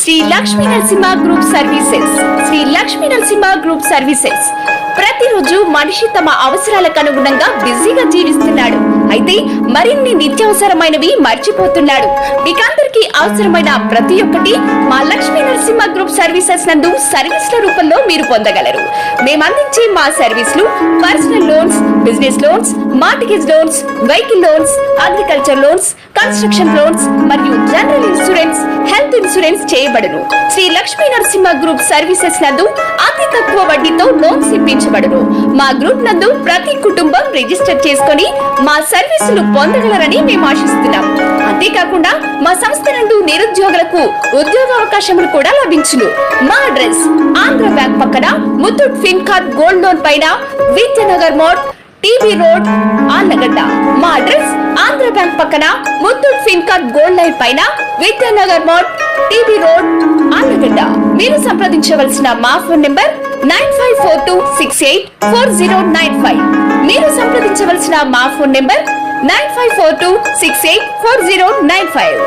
Sri Lakshmi Narasimha group services. Sri Lakshmi Narasimha group services. ప్రతిరోజు మనిషి తమ అవసరాలకు అనుగుణంగా బిజీగా జీవిస్తున్నాడు అయితే మరిన్ని నిత్యావసరమైనవి మర్చిపోతున్నాడు. మీకందరికీ అవసరమైన ప్రతి ఒక్కటి మా లక్ష్మీ నరసింహ గ్రూప్ సర్వీసెస్ నందు సర్వీస్ల రూపంలో మీరు పొందగలరు. మేమందించే మా సర్వీసులు personal loans business loans mortgage loans vehicle loans agriculture loans construction loans మరియు జనరల్ ఇన్సూరెన్స్ హెల్త్ ఇన్సూరెన్స్ చేయబడును. శ్రీ లక్ష్మీ నరసింహ గ్రూప్ సర్వీసెస్ నందు అతి తక్కువ వడ్డీతో లోన్స్ ఇప్పించబడును. మా గ్రూప్ నందు ప్రతి కుటుంబం రిజిస్టర్ చేసుకొని మా సర్వీసులు పొందగలరని మేము ఆశిస్తున్నాం. అంతేకాకుండా మా సంస్థ నుండి నిరుద్యోగులకు ఉద్యోగ అవకాశములు కూడా లభించును. మా అడ్రస్ ఆంధ్ర బ్యాంక్ పక్కన ముత్తూట్ ఫిన్కార్డ్ గోల్డ్ లోన్ పైన విద్యానగర్ మోడ్ టీబీ రోడ్ ఆనగడ్డ. మా అడ్రస్ ఆంధ్ర బ్యాంక్ పక్కన ముత్తూట్ ఫిన్కార్డ్ గోల్డ్ లైన్ పైన విద్యానగర్ మోడ్ టీబీ రోడ్ ఆనగడ్డ. మీరు సంప్రదించవలసిన మా phone number nine five four two six eight four zero nine five. మీరు మా phone number nine five four two six eight four zero nine five.